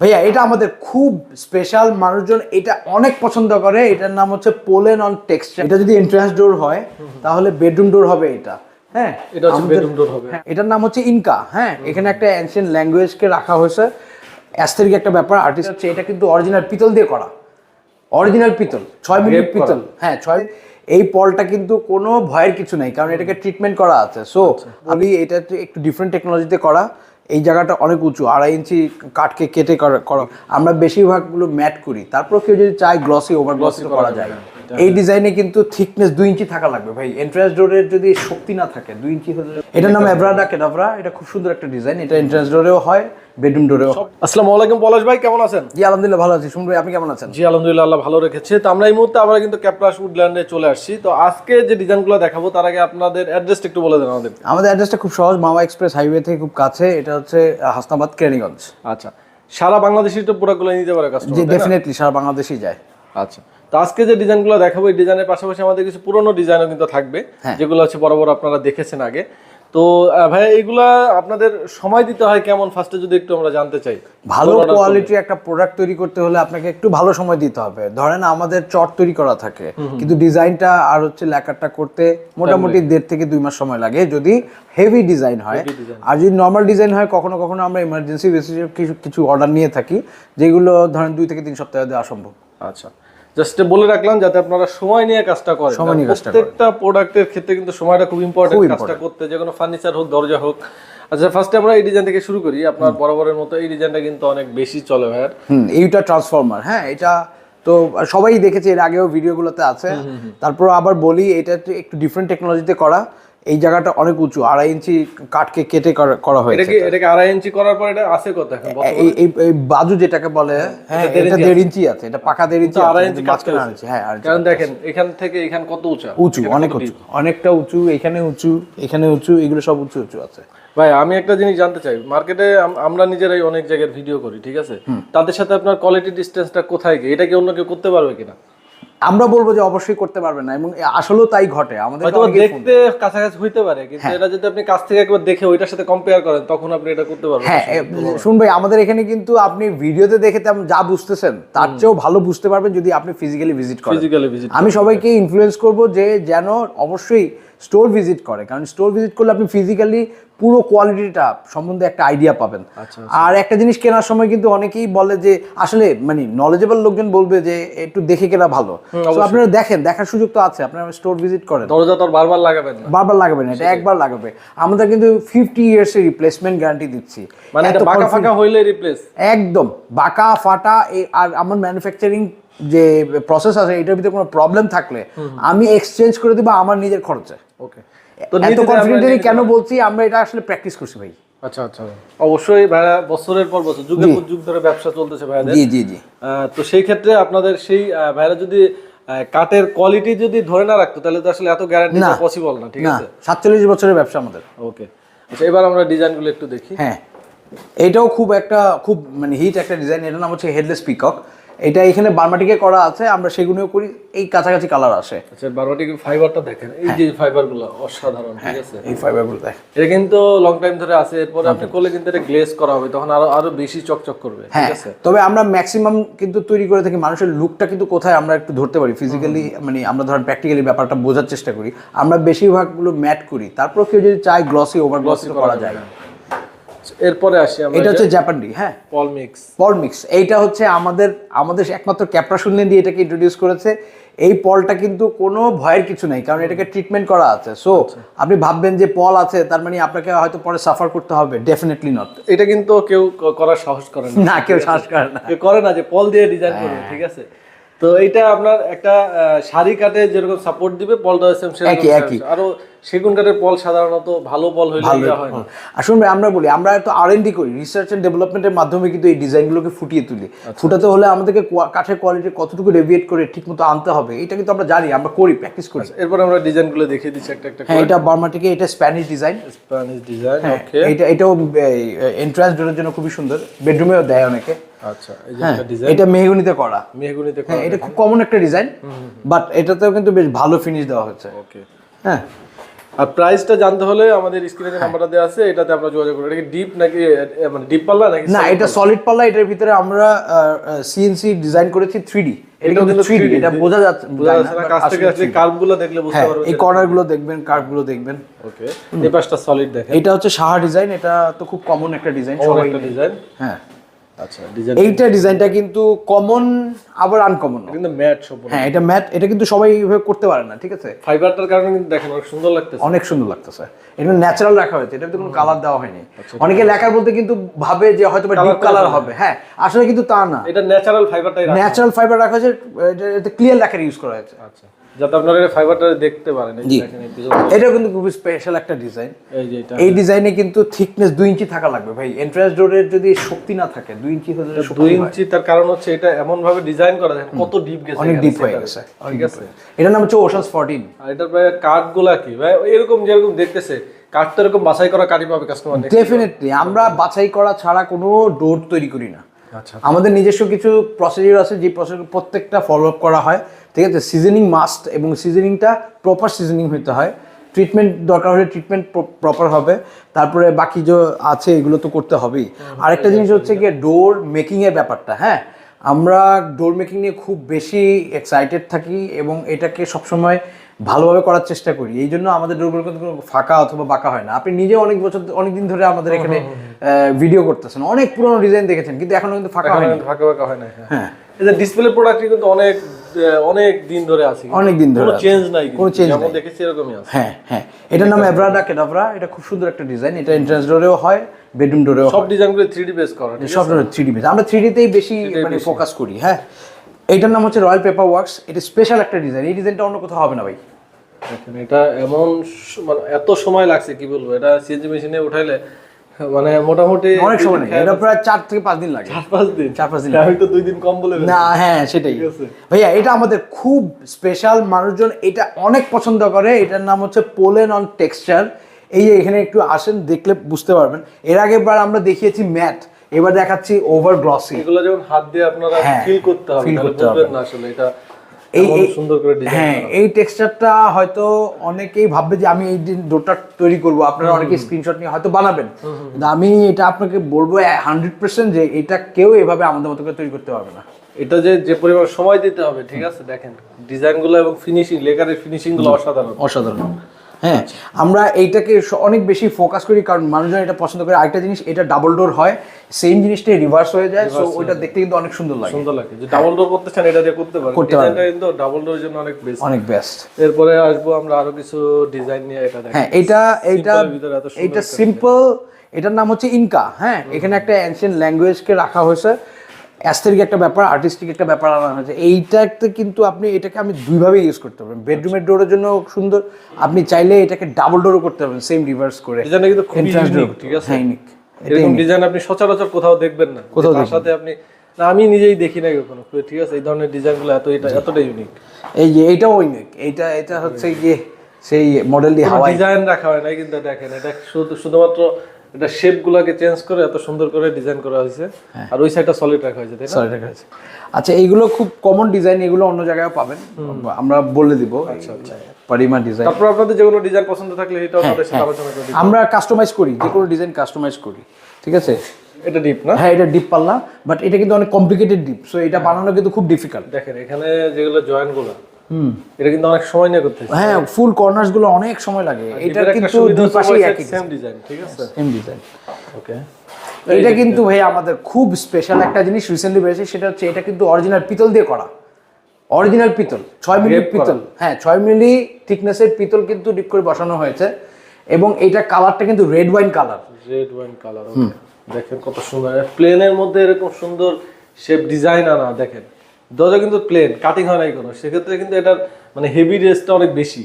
ভাইয়া এটা আমাদের খুব স্পেশাল মানুষজন এটা অনেক পছন্দ করে। এটার নাম হচ্ছে পোলেন অন টেক্সচার এটা যদি এন্ট্রান্স ডোর হয় তাহলে বেডরুম ডোর হবে এটা। হ্যাঁ? এটা আমাদের- bedroom হবে। হ্যাঁ, এটার নাম হচ্ছে ইনকা হ্যাঁ এখানে একটা অ্যানশিয়েন্ট ল্যাঙ্গুয়েজকে রাখা হয়েছে। অ্যাস্থেটিক একটা ব্যাপার। আর্টিস্ট হচ্ছে এটা কিন্তু অরিজিনাল পিতল দিয়ে করা। অরিজিনাল পিতল ছয় মিনিট পিতল। হ্যাঁ ছয় এই পলটা কিন্তু কোনো ভয়ের কিছু নেই কারণ এটাকে ট্রিটমেন্ট করা আছে। সো আমি এটা একটু ডিফারেন্ট টেকনোলজিতে করা। এই জায়গাটা অনেক উঁচু আড়াই ইঞ্চি কাঠকে কেটে করা- আমরা বেশিরভাগগুলো ম্যাট করি। তারপর কেউ যদি চায় গ্লসি ওভার গ্লসি করা যায়। এই ডিজাইনে কিন্তু থিকনেস দুই ইঞ্চি থাকা লাগবে ভাই। এন্ট্রান্স ডোরের যদি শক্তি না থাকে দুই ইঞ্চি হলে এটার নাম এভরাডা কেডাভরা এটা খুব সুন্দর একটা ডিজাইন এটা এন্ট্রান্স ডোরেও হয় বেডরুম ডোরেও আসসালামু আলাইকুম পলাশ ভাই কেমন আছেন? জি আলহামদুলিল্লাহ ভালো আছি। শুনবে আপনি কেমন আছেন? জি আলহামদুলিল্লাহ আল্লাহ ভালো রেখেছে। তো আমরা এই মুহূর্তে আমরা কিন্তু ক্যাপ্রাস উডল্যান্ডে চলে আসছি। তো আজকে যে ডিজাইনগুলো দেখাবো তার আগে আপনাদের অ্যাড্রেসটা একটু বলে দেন আমাদের। আমাদের অ্যাড্রেসটা খুব সহজ মাওয়া এক্সপ্রেস হাইওয়ে থেকে খুব কাছে। এটা হচ্ছে হাসনাবাদ কেরানীগঞ্জ। আচ্ছা। সারা বাংলাদেশি তো প্রোডাক্টগুলো নিতে পারে কাস্টমার ডেফিনেটলি সারা বাংলাদেশই যায়। আচ্ছা। তো আজকে যে ডিজাইনগুলো দেখাবো এই ডিজাইনের পাশাপাশি আমাদের কিছু পুরনো ডিজাইনও কিন্তু থাকবে হ্যাঁ। যেগুলো হচ্ছে বড় আপনারা দেখেছেন আগে। তো ভাই এইগুলা আপনাদের সময় দিতে হয় কেমন? ফার্স্টে যদি একটু আমরা জানতে চাই। ভালো কোয়ালিটির একটা প্রোডাক্ট তৈরি করতে হলে আপনাকে একটু ভালো সময় দিতে হবে। ধরেন আমাদের চট তৈরি করা থাকে কিন্তু ডিজাইনটা আর হচ্ছে লেকারটা করতে মোটামুটি দেড় থেকে দুই মাস সময় লাগে। যদি হেভি ডিজাইন হয় আর যদি নর্মাল ডিজাইন হয় কখনো কখনো আমরা ইমার্জেন্সি বেসিসে কিছু কিছু অর্ডার নিয়ে থাকি যেগুলো ধরেন দুই থেকে তিন সপ্তাহে দেওয়া সম্ভব। আচ্ছা। জাস্ট বলে রাখলাম যাতে আপনারা সময় নিয়ে কাজটা করেন। সময় নিয়ে কাজটা। প্রত্যেকটা প্রোডাক্টের ক্ষেত্রে কিন্তু সময়টা খুব ইম্পর্টেন্ট কাজটা করতে। যে কোনো ফার্নিচার হোক দরজা হোক। আচ্ছা ফার্স্টে আমরা এই ডিজাইন থেকে শুরু করি। আপনার বরাবরের মতো এই ডিজাইনটা কিন্তু অনেক বেশি চলে ভাইয়ার হুম এইটা ট্রান্সফর্মার হ্যাঁ এটা তো সবাই দেখেছে এর আগেও ভিডিওগুলোতে আছে। তারপর আবার বলি এটা একটু ডিফারেন্ট টেকনোলজিতে করা। এই জায়গাটা অনেক উঁচু আড়াই ইঞ্চি কাঠকে কেটে করা- হয়েছে কি এটাকে আড়াই ইঞ্চি করার পর এটা আছে কত এখন এই এই বাজু যেটাকে বলে হ্যাঁ এটা দেড় ইঞ্চি আছে। এটা পাকা দেড় ইঞ্চি আড়াই ইঞ্চি মাঝখানে করেছে। হ্যাঁ কারণ দেখেন এখান থেকে এখান কত উঁচা? উঁচু অনেক উঁচু অনেকটা উঁচু এখানে উঁচু এখানে উঁচু এগুলো সব উঁচু উঁচু আছে। ভাই আমি একটা জিনিস জানতে চাই মার্কেটে আমরা নিজেরাই অনেক জায়গায় ভিডিও করি ঠিক আছে? তাদের সাথে আপনার কোয়ালিটি ডিসটেন্সটা কোথায় গিয়ে? এটা কি অন্য কেউ করতে পারবে কিনা? আমরা বলব যে অবশ্যই করতে পারবেন না এবং আসলেও তাই ঘটে। আমাদের হয়তো দেখতে কাছাকাছি হইতে পারে কিন্তু এটা যদি আপনি কাছ থেকে একবার দেখে ওইটার সাথে কম্পেয়ার করেন তখন আপনি এটা করতে পারবেন। হ্যাঁ শুন ভাই আমাদের এখানে কিন্তু আপনি ভিডিওতে দেখে তেমন যা বুঝতেছেন তার চেয়েও ভালো বুঝতে পারবেন যদি আপনি ফিজিক্যালি ভিজিট করেন। ফিজিক্যালি ভিজিট আমি সবাইকে ইনফ্লুয়েন্স করব যে যেন অবশ্যই স্টোর ভিজিট করে কারণ স্টোর ভিজিট করলে আপনি ফিজিক্যালি পুরো কোয়ালিটিটা সম্বন্ধে একটা আইডিয়া পাবেন। আচ্ছা, আর একটা জিনিস কেনার সময় কিন্তু অনেকেই বলে যে আসলে মানে নলেজেবল লোকজন বলবে যে একটু দেখে কেনা ভালো। তো আপনারা দেখেন দেখার সুযোগ তো আছে আপনারা স্টোর ভিজিট করেন। দরজা তো বারবার লাগাবেন না। বারবার লাগাবেন এটা একবার লাগাবে। আমরা কিন্তু ফিফটি ইয়ার্স এর রিপ্লেসমেন্ট গ্যারান্টি দিচ্ছি। মানে এটা বাঁকা ফাঁকা হইলে রিপ্লেস একদম বাঁকা ফাটা আর আমার ম্যানুফ্যাকচারিং যে প্রসেস আছে এটার ভিতরে কোনো প্রবলেম থাকলে আমি এক্সচেঞ্জ করে দেবো আমার নিজের খরচে। ওকে তো এত কনফিডেন্টলি কেন বলছি আমরা এটা আসলে প্র্যাকটিস করছি ভাই। আচ্ছা আচ্ছা। অবশ্যই ভাইয়া বছরের পর বছর যুগের পর যুগ ধরে ব্যবসা চলতেছে ভাইয়াদের। জি জি জি। তো সেই ক্ষেত্রে আপনাদের সেই ভাইরা যদি কাঠের কোয়ালিটি যদি ধরে না রাখতো তাহলে তো আসলে এত গ্যারান্টি না। পসিবল না ঠিক আছে? সাতচল্লিশ বছরের ব্যবসা আমাদের। ওকে আচ্ছা এবার আমরা ডিজাইনগুলো একটু দেখি। হ্যাঁ। এটাও খুব একটা খুব মানে হিট একটা ডিজাইন এটার নাম হচ্ছে হেডলেস পিকক এটা এখানে বার্মাটিকে করা আছে আমরা সেগুলোও করি এই কাছাকাছি কালার আসে। আচ্ছা বারবাটি ফাইবারটা দেখেন এই যে ফাইবারগুলো অসাধারণ ঠিক আছে? এই ফাইবারগুলো দেখ। এটা কিন্তু লং টাইম ধরে আছে এরপরে আপনি করলে কিন্তু এটা গ্লেজ করা হবে তখন আরও আরও বেশি চকচক করবে ঠিক হ্যাঁ আছে? তবে আমরা ম্যাক্সিমাম কিন্তু তৈরি করে থাকি মানুষের লুকটা কিন্তু কোথায় আমরা একটু ধরতে পারি ফিজিক্যালি মানে আমরা ধরেন প্র্যাকটিক্যালি ব্যাপারটা বোঝার চেষ্টা করি। আমরা বেশিরভাগগুলো ম্যাট করি তারপর কেউ যদি চায় গ্লসি ওভার গ্লসি করা যায়। এরপরে আসি আমরা এটা হচ্ছে হ্যাঁ। পল মিক্স পল মিক্স এইটা হচ্ছে আমাদের আমাদের একমাত্র ক্যাপরা শূন্য দিয়ে এটাকে ইন্ট্রোডিউস করেছে। এই পলটা কিন্তু কোনো ভয়ের কিছু নেই কারণ এটাকে ট্রিটমেন্ট করা আছে। সো আপনি ভাববেন যে পল আছে তার মানে আপনাকে হয়তো পরে সাফার করতে হবে ডেফিনেটলি নট এটা কিন্তু কেউ করার সাহস করে না। না কেউ সাহস করে না। কেউ করে না যে পল দিয়ে ডিজাইন করবে ঠিক আছে? তো এটা আপনার একটা শাড়ি কাটে যেরকম সাপোর্ট দিবে পলটা সেম সেরকম একই। আরও সেগুন কাঠের পল সাধারণত ভালো পল হইলে হয় ভাই আমরা বলি আমরা তো আর এন ডি করি রিসার্চ এন্ড ডেভেলপমেন্টের মাধ্যমে কিন্তু এই ডিজাইনগুলোকে ফুটিয়ে তুলি। ফুটাতে হলে আমাদেরকে কাঠের কোয়ালিটি কতটুকু রেভিয়েট করে ঠিকমতো আনতে হবে এটা কিন্তু আমরা জানি আমরা করি প্র্যাকটিস করি। এরপর আমরা ডিজাইনগুলো দেখিয়ে দিচ্ছি একটা একটা হ্যাঁ এটা বার্মাটিকে এটা Spanish design Spanish design okay এটা এটাও এন্ট্রান্স ডোরের জন্য খুবই সুন্দর। বেডরুমেও দেয় অনেকে। আচ্ছা এই যে হ্যাঁ একটা ডিজাইন এটা মেহগুনিতে করা। মেহগুনিতে হ্যাঁ এটা খুব কমন একটা ডিজাইন বাট এটাতেও কিন্তু বেশ ভালো ফিনিশ দেওয়া হচ্ছে। ওকে হ্যাঁ। আর প্রাইসটা জানতে হলে আমাদের স্ক্রিনে যে নাম্বারটা দেওয়া আছে এটাতে আমরা যোগাযোগ করব এটা কি ডিপ নাকি মানে ডিপ পাল্লা নাকি না এটা সলিড পাল্লা এটার ভিতরে আমরা সিএনসি ডিজাইন করেছি থ্রি ডি এটা কিন্তু কিন্তু থ্রি 3D এটা বোঝা যাচ্ছে বোঝা যাচ্ছে না কাছ থেকে আসলে কার্ভগুলো দেখলে বুঝতে হ্যাঁ এই কর্নারগুলো দেখবেন কার্ভগুলো দেখবেন ওকে এই পাশটা সলিড দেখেন। এটা হচ্ছে সাহা ডিজাইন এটা তো খুব কমন একটা ডিজাইন সবাই একটা ডিজাইন হ্যাঁ। এইটা ডিজাইনটা কিন্তু কমন আবার আনকমন কিন্তু ম্যাট সম্পূর্ণ। হ্যাঁ এটা ম্যাট এটা কিন্তু সবাই এইভাবে করতে পারে না ঠিক আছে? ফাইবারটার কারণে কিন্তু দেখেন অনেক সুন্দর লাগতেছে। অনেক সুন্দর লাগতেছে। এটা ন্যাচারাল রাখা হয়েছে এটা কোনো কালার দেওয়া হয়নি। আচ্ছা, অনেকে লেখার বলতে কিন্তু ভাবে যে হয়তো ডিপ কালার হবে। হ্যাঁ আসলে কিন্তু তা না। এটা ন্যাচারাল ফাইবারটাই ন্যাচারাল ফাইবার রাখা হয়েছে এটা- ক্লিয়ার লেখার ইউজ করা হয়েছে। আচ্ছা। যাতে আপনারা ফাইবারটা দেখতে পারেন এটা কিন্তু স্পেশাল একটা ডিজাইন এই ডিজাইনে কিন্তু থিকনেস দুই ইঞ্চি থাকা লাগবে ভাই। এন্ট্রান্স ডোরের যদি শক্তি না থাকে দুই ইঞ্চি হলে দুই ইঞ্চি তার কারণ হচ্ছে এটা এমন ভাবে ডিজাইন করা দেখেন কত ডিপ গেছে অনেক ডিপ হয়ে গেছে ঠিক আছে? এটার নাম হচ্ছে ওশানস ফোরটিন আর এটার ভাই কি? ভাই এরকম যেরকম দেখতেছে কাঠ তো এরকম বাছাই করা কাঠই পাবে কাস্টমার ডেফিনেটলি আমরা বাছাই করা ছাড়া কোনো ডোর তৈরি করি না। আচ্ছা। আমাদের নিজস্ব কিছু প্রসিডিউর আছে যে প্রসিডিউর প্রত্যেকটা ফলো আপ করা হয়। ঠিক আছে সিজনিং মাস্ট এবং সিজনিংটা প্রপার সিজনিং হতে হয়। ট্রিটমেন্ট দরকার হলে ট্রিটমেন্ট প্রপার হবে। তারপরে বাকি যে আছে এগুলো তো করতে হবেই। আরেকটা জিনিস হচ্ছে গিয়ে ডোর মেকিং এর ব্যাপারটা হ্যাঁ? আমরা ডোর মেকিং নিয়ে খুব বেশি এক্সাইটেড থাকি এবং এটাকে সবসময় ভালোভাবে করার চেষ্টা করি। এই জন্য আমাদের ডোরগুলো কিন্তু কোনো ফাঁকা অথবা বাঁকা হয় না। আপনি নিজে অনেক বছর অনেক দিন ধরে আমাদের এখানে ভিডিও করতেছেন। অনেক পুরনো ডিজাইন দেখেছেন কিন্তু এখনও কিন্তু ফাঁকা হয়নি। ফাঁকা ফাঁকা হয় না হ্যাঁ। এই ডিসপ্লে প্রোডাক্টই কিন্তু অনেক অনেক দিন ধরে আছে। অনেক দিন ধরে চেঞ্জ নাই কোনো change যেমন দেখেছি এরকমই আছে। হ্যাঁ হ্যাঁ। এটার নাম এভরাডা কেডাভরা এটা খুব সুন্দর একটা ডিজাইন এটা এন্ট্রান্স ডোরেও হয় বেডরুম ডোরেও সব ডিজাইনগুলো 3D বেস করা। সব থ্রি ডি আমরা থ্রি ডিতেই বেশি মানে ফোকাস করি হ্যাঁ। এইটার নাম হচ্ছে রয়্যাল পেপার ওয়ার্কস এটা স্পেশাল একটা ডিজাইন এই ডিজাইনটা অন্য কোথাও হবে না ভাই। এটা এমন মানে এত সময় লাগছে কি বলব? এটা সিএনজি মেশিনে উঠাইলে মানে মোটামুটি অনেক সময় নেই এটা প্রায় চার থেকে পাঁচ দিন লাগে। চার পাঁচ দিন? চার পাঁচ দিন আমি তো দুই দিন কম বলে না হ্যাঁ সেটাই। ভাইয়া এটা আমাদের খুব স্পেশাল মানুষজন এটা অনেক পছন্দ করে। এটার নাম হচ্ছে পোলেন অন টেক্সচার। এই যে এখানে একটু আসেন দেখলে বুঝতে পারবেন। এর আগের বার আমরা দেখিয়েছি ম্যাট এবার দেখাচ্ছি ওভার গ্লসি এগুলো যখন হাত দিয়ে আপনারা হ্যাঁ, ফিল করতে হবে তাহলে করতে হবে। না আসলে এটা এই এমন সুন্দর করে হ্যাঁ এই টেক্সচারটা হয়তো অনেকেই ভাববে যে আমি এই ডোরটা তৈরি করব আপনারা অনেকে স্ক্রিনশট নিয়ে হয়তো বানাবেন। আমি এটা আপনাকে বলব হান্ড্রেড পার্সেন্ট যে এটা কেউ এভাবে আমাদের মতো করে তৈরি করতে পারবে না। এটা যে যে পরিমাণ সময় দিতে হবে ঠিক আছে? দেখেন ডিজাইনগুলো এবং ফিনিশিং লেকারের ফিনিশিংগুলো অসাধারণ। অসাধারণ। হ্যাঁ আমরা এইটাকে অনেক বেশি ফোকাস করি কারণ মানুষজন এটা পছন্দ করে। আরেকটা জিনিস এটা ডাবল ডোর হয় সেম জিনিসটাই রিভার্স হয়ে যায় সো ওইটা দেখতে কিন্তু অনেক সুন্দর লাগে। সুন্দর লাগে যে ডাবল ডোর করতে চান এটা দিয়ে করতে পারেন। করতে পারেন। কিন্তু ডাবল ডোরের জন্য অনেক বেস্ট অনেক বেস্ট এরপরে আসব আমরা আরও কিছু ডিজাইন নিয়ে এটা দেখেন। হ্যাঁ এটা সুন্দর এটা সিম্পল এটার নাম হচ্ছে ইনকা হ্যাঁ এখানে একটা অ্যানশিয়েন্ট ল্যাঙ্গুয়েজকে রাখা হয়েছে। অ্যাস্থেটিক একটা ব্যাপার আর্টিস্টিক একটা ব্যাপার আনা হয়েছে এইটাতে কিন্তু আপনি এটাকে আমি দুইভাবে ইউজ করতে পারবেন। বেডরুমের ডোরের জন্য সুন্দর আপনি চাইলে এটাকে ডাবল ডোরও করতে পারবেন সেম রিভার্স করে। ডিজাইনটা কিন্তু খুবই ইউনিক ঠিক আছে? এরকম ডিজাইন আপনি সচরাচর কোথাও দেখবেন না। কোথাও সাথে আপনি না আমি নিজেই দেখি না কখনো ঠিক আছে? এই ধরনের ডিজাইনগুলো এত এটা এতটা ইউনিক এই যে এইটাও ইউনিক এইটা এটা হচ্ছে গিয়ে সেই মডেলটি হাওয়াই ডিজাইন রাখা হয় নাই কিন্তু দেখেন এটা শুধু শুধুমাত্র এটা শেপ গুলাকে চেঞ্জ করে এত সুন্দর করে ডিজাইন করা হয়েছে। হ্যাঁ। আর ওই সাইডটা সলিড রাখা হয়েছে সরি দেখা যাচ্ছে আচ্ছা এইগুলো খুব কমন ডিজাইন এগুলো অন্য জায়গায় পাবেন। আমরা বলে দিব আচ্ছা আচ্ছা। পরিমা ডিজাইন তারপর আপনাদের যে কোনো ডিজাইন পছন্দ থাকলে এটাও হ্যাঁ, আমাদের সাথে আলোচনা করে আমরা কাস্টমাইজ করি যে কোনো ডিজাইন কাস্টমাইজ করি ঠিক আছে? এটা ডিপ না? হ্যাঁ এটা ডিপ পাল্লা বাট এটা কিন্তু অনেক কমপ্লিকেটেড ডিপ সো এটা বানানো কিন্তু খুব ডিফিকাল্ট দেখেন এখানে যেগুলো জয়েন্টগুলো হুম এটা কিন্তু অনেক সময় নিয়ে করতে হ্যাঁ। ফুল কর্নার্সগুলো অনেক সময় লাগে। এটা কিন্তু দুই পাশেই একই সেম ডিজাইন ঠিক আছে? সেম ডিজাইন ওকে এটা কিন্তু ভাই আমাদের খুব স্পেশাল একটা জিনিস রিসেন্টলি বেরিয়েছে সেটা হচ্ছে এটা কিন্তু অরিজিনাল পিতল দিয়ে করা। অরিজিনাল পিতল ছয় মিলি পিতল। হ্যাঁ ছয় মিলি থিকনেসের পিতল কিন্তু ডিপ করে বসানো হয়েছে। এবং এইটা কালারটা কিন্তু red wine colour red wine colour দেখেন কত সুন্দর। প্লেনের মধ্যে এরকম সুন্দর শেপ ডিজাইন আনা দেখেন। দরজা কিন্তু প্লেন কাটিং হয় নাই কোনো। সেক্ষেত্রে কিন্তু এটার মানে হেভি রেসটা অনেক বেশি।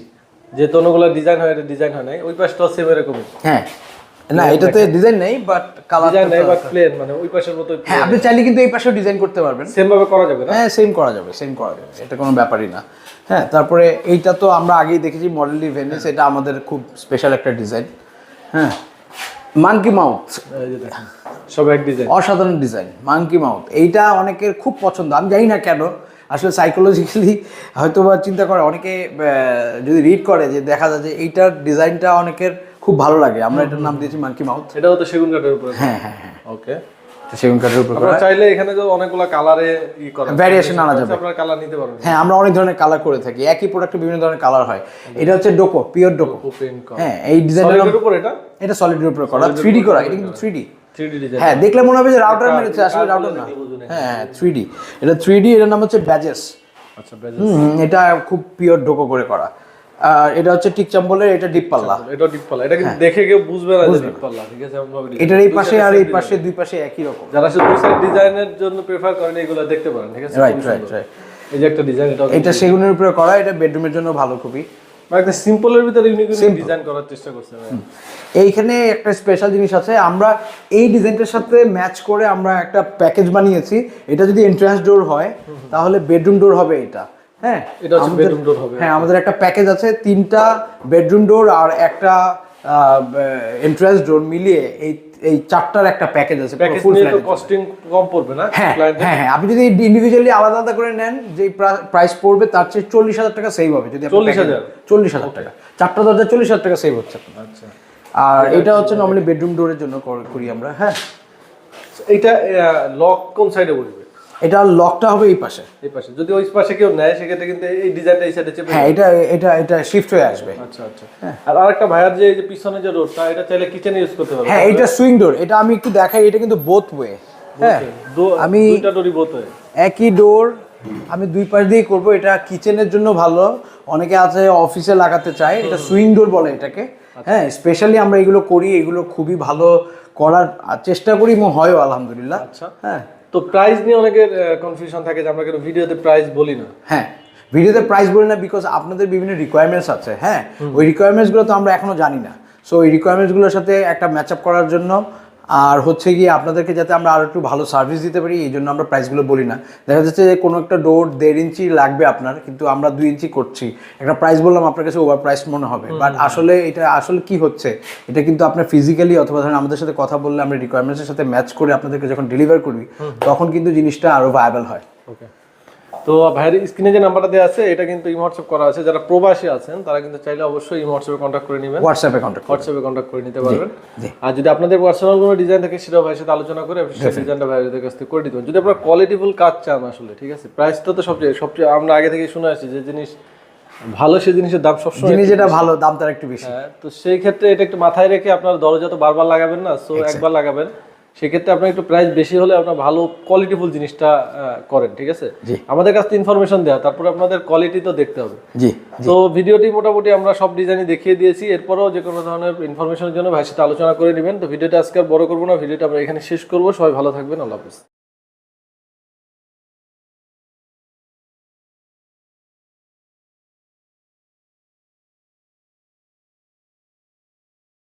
যেহেতু অন্যগুলো ডিজাইন হয় এটা ডিজাইন হয় নাই। ওই পাশটাও সেম এরকমই। হ্যাঁ। না এটাতে ডিজাইন নেই বাট কালার ডিজাইন নাই বাট প্লেন মানে ওই পাশের মতো হ্যাঁ আপনি চাইলে কিন্তু এই পাশেও ডিজাইন করতে পারবেন। সেম ভাবে করা যাবে না? হ্যাঁ সেম করা যাবে সেম করা যাবে। এটা কোনো ব্যাপারই না। হ্যাঁ তারপরে এইটা তো আমরা আগেই দেখেছি মডেলি ভেনিস এটা আমাদের খুব স্পেশাল একটা ডিজাইন হ্যাঁ। মানকি মাউথ এই যে দেখেন। সব এক ডিজাইন অসাধারণ ডিজাইন মাঙ্কি মাউথ এইটা অনেকের খুব পছন্দ। আমি জানি না কেন আসলে সাইকোলজিক্যালি হয়তো বা চিন্তা করে। অনেকে যদি রিড করে যে দেখা যায় যে এইটার ডিজাইনটা অনেকের খুব ভালো লাগে। আমরা এটার নাম দিয়েছি মাঙ্কি মাউথ এটাও তো সেগুন কাঠের উপরে হ্যাঁ হ্যাঁ হ্যাঁ। ওকে তো সেগুন কাঠের উপর করা। চাইলে এখানে তো অনেকগুলো কালারে ই করা। Variation আনা যাবে। আপনারা কালার নিতে পারবেন। হ্যাঁ আমরা অনেক ধরনের কালার করে থাকি। একই প্রোডাক্টে বিভিন্ন ধরনের কালার হয়। এটা হচ্ছে ডোকো পিওর ডোকো। প্রিন্ট হ্যাঁ এই ডিজাইনটার নাম উপর এটা? এটা সলিডের উপরে করা। এটা কিন্তু থ্রি 3D ডিজাইন হ্যাঁ দেখলে মনে হবে যে রাউটার মেরেছে আসলে রাউটার না। হ্যাঁ থ্রি ডি এটা থ্রি ডি এটার নাম হচ্ছে ব্যাজেস আচ্ছা এটা খুব পিওর ডোকো করে করা। আর এটা হচ্ছে টিক চাম্বলের এটা ডিপ পাল্লা। এটা ডিপ পাল্লা। এটা কিন্তু দেখে কেউ বুঝবে না যে ডিপ পাল্লা ঠিক আছে? এটার এই পাশে আর এই পাশে দুই পাশে একই রকম। যারা শুধু সাইড ডিজাইনের জন্য প্রেফার করেন এগুলো দেখতে পারেন ঠিক আছে? Right right. রাইট এই যে একটা ডিজাইন এটা সেগুনের উপরে করা এটা বেডরুমের জন্য ভালো খুবই। সিম্পলের ভিতরে ইউনিক ইউনিক ডিজাইন করার চেষ্টা করছেন এইখানে একটা স্পেশাল জিনিস আছে আমরা এই ডিজাইনটার সাথে ম্যাচ করে আমরা একটা প্যাকেজ বানিয়েছি এটা যদি এন্ট্রান্স ডোর হয় তাহলে বেডরুম ডোর হবে এটা হ্যাঁ? এটা হচ্ছে আমাদের- bedroom হবে। হ্যাঁ আমাদের একটা প্যাকেজ আছে তিনটা বেডরুম ডোর আর একটা এন্ট্রান্স ডোর মিলিয়ে এই এই চারটার একটা প্যাকেজ আছে ফুল কস্টিং কম পড়বে না হ্যাঁ হ্যাঁ হ্যাঁ আপনি যদি ইন্ডিভিজুয়ালি আলাদা আলাদা করে নেন যে প্রাইস পড়বে তার চেয়ে চল্লিশ হাজার টাকা সেভ হবে যদি 40,000? চল্লিশ হাজার? টাকা। চারটা দরজা চল্লিশ হাজার টাকা সেভ হচ্ছে। আচ্ছা। আর এটা হচ্ছে নর্মালি বেডরুম ডোরের জন্য কর- করি আমরা হ্যাঁ। এটা লক কোন সাইডে বসবে? এটা লকটা হবে এই পাশে। এই পাশে। যদি ওই পাশে কেউ নেয় সেক্ষেত্রে কিন্তু এই ডিজাইনটা এই সাইডে চেপে হ্যাঁ এটা এটা এটা শিফট হয়ে আসবে। আচ্ছা আচ্ছা। আর আরেকটা ভাইয়ার যে এই যে পিছনে যে রোডটা এটা চাইলে কিচেনে ইউজ করতে পারবে। হ্যাঁ এটা সুইং ডোর এটা আমি একটু দেখাই এটা কিন্তু বোথ ওয়ে হ্যাঁ আমি- দুইটা ডোরি বোত হয় একই ডোর আমি দুই পাশ দিয়েই করব। এটা কিচেনের জন্য ভালো। অনেকে আছে অফিসে লাগাতে চায়। এটা সুইং ডোর বলে এটাকে। হ্যাঁ স্পেশালি আমরা এগুলো করি। এগুলো খুবই ভালো করার চেষ্টা করি এবং হয়ও আলহামদুলিল্লাহ। আচ্ছা। হ্যাঁ। তো প্রাইস নিয়ে অনেকের কনফিউশন থাকে যে আমরা কেন ভিডিওতে প্রাইস বলি না। হ্যাঁ ভিডিওতে প্রাইস বলি না বিকজ আপনাদের বিভিন্ন রিকোয়ারমেন্টস আছে হ্যাঁ? ওই রিকোয়ারমেন্টসগুলো তো আমরা এখনও জানি না। সো ওই রিকোয়ারমেন্টসগুলোর সাথে একটা ম্যাচ আপ করার জন্য আর হচ্ছে গিয়ে আপনাদেরকে যাতে আমরা আরও একটু ভালো সার্ভিস দিতে পারি এই জন্য আমরা প্রাইসগুলো বলি না। দেখা যাচ্ছে যে কোনো একটা ডোর দেড় ইঞ্চি লাগবে আপনার কিন্তু আমরা দুই ইঞ্চি করছি। একটা প্রাইস বললাম আপনার কাছে ওভার প্রাইস মনে হবে। বাট আসলে এটা আসলে কি হচ্ছে? এটা কিন্তু আপনার ফিজিক্যালি অথবা ধরেন আমাদের সাথে কথা বললে আমরা রিকোয়ারমেন্টসের সাথে ম্যাচ করে আপনাদেরকে যখন ডেলিভার করি তখন কিন্তু জিনিসটা আরও ভায়াবল হয়। ওকে তো ভাইয়ের স্ক্রিনে যে নাম্বারটা দেওয়া আছে এটা কিন্তু ইমো হোয়াটসঅ্যাপ করা আছে। যারা প্রবাসী আছেন তারা কিন্তু চাইলে অবশ্যই ইমো হোয়াটসঅ্যাপে কন্ট্যাক্ট করে নেবেন। হোয়াটসঅ্যাপে কন্ট্যাক্ট হোয়াটসঅ্যাপে কন্ট্যাক্ট করে নিতে পারবেন। আর যদি আপনাদের পার্সোনাল কোনো ডিজাইন থাকে সেটাও ভাইয়ের সাথে আলোচনা করে সেই ডিজাইনটা ভাইয়ের কাছ থেকে করে দিতে যদি আপনারা কোয়ালিটিফুল কাজ চান আসলে ঠিক আছে? প্রাইসটা তো সবচেয়ে সবচেয়ে আমরা আগে থেকে শুনে আসছি যে জিনিস ভালো সেই জিনিসের দাম সবসময় জিনিস যেটা ভালো দাম তার একটু বেশি। হ্যাঁ তো সেই ক্ষেত্রে এটা একটু মাথায় রেখে আপনার দরজা তো বারবার লাগাবেন না সো একবার লাগাবেন। সেক্ষেত্রে আপনার একটু প্রাইস বেশি হলে আপনার ভালো কোয়ালিটিফুল জিনিসটা করেন ঠিক আছে। আমাদের কাছে ইনফরমেশন দেওয়া তারপরে আপনাদের কোয়ালিটি তো দেখতে হবে। জি তো ভিডিওটি মোটামুটি আমরা সব ডিজাইনই দেখিয়ে দিয়েছি এরপরও যে কোনো ধরনের ইনফরমেশনের জন্য ভাই সাথে আলোচনা করে নেবেন। তো ভিডিওটা আজকে আর বড় করব না ভিডিওটা আমরা এখানে শেষ করব। সবাই ভালো থাকবেন আল্লাহ হাফিজ।